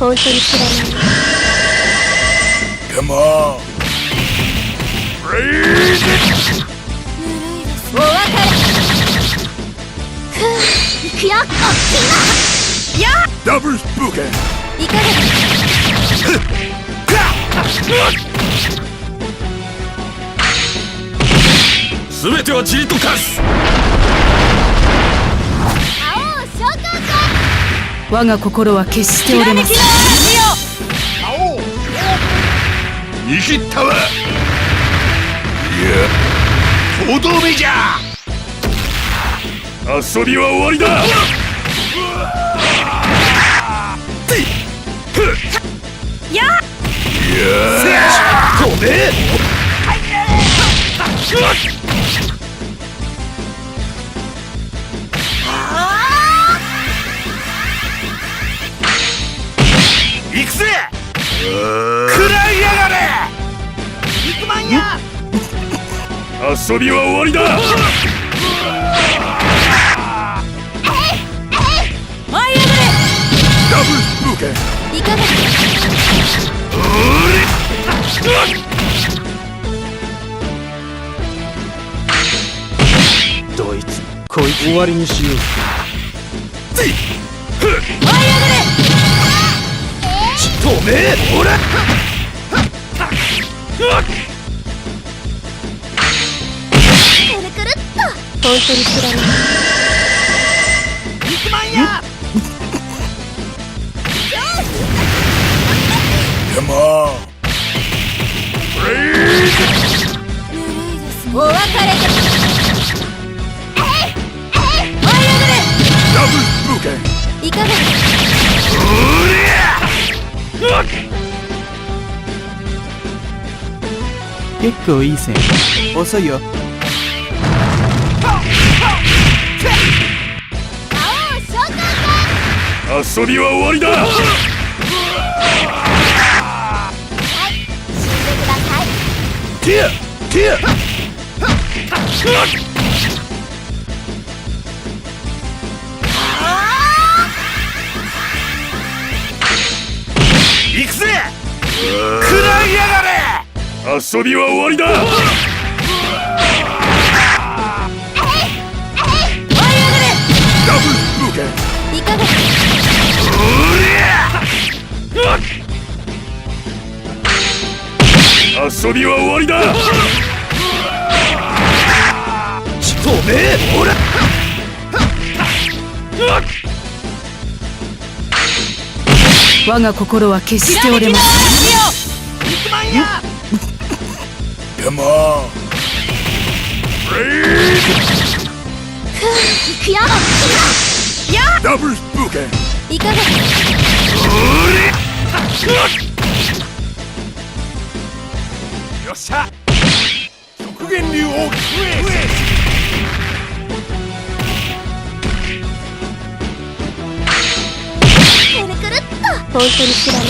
本当に知らない。Come on. お別れふう行くよおっきなや Double Spooky いかがです全ては塵と化す我が心は決して折れません。見切ったわ。いやとどめじゃ。遊びは終わりだ。ていふっ。やい食らいやがれ。肉まんや。遊びは終わりだ。舞い上がれ。ダブルスプーケい。かがどい。つこい。つ終わりにしようぜ止めほらくるくるっと本当に知らない肉まんやお別れですい上がれダブルスプーケいか結構いい線。遅いよ。びは終わりだ。はい死んでください。ティアティア。行くぜ。食らいやがれ遊びは終わりだ。びは終わりだ。止めほら。我が心は決して折れません Come on 行くよダブルスプーケいかがよっしゃ。極限流を食くる。くるっと。本当に知らない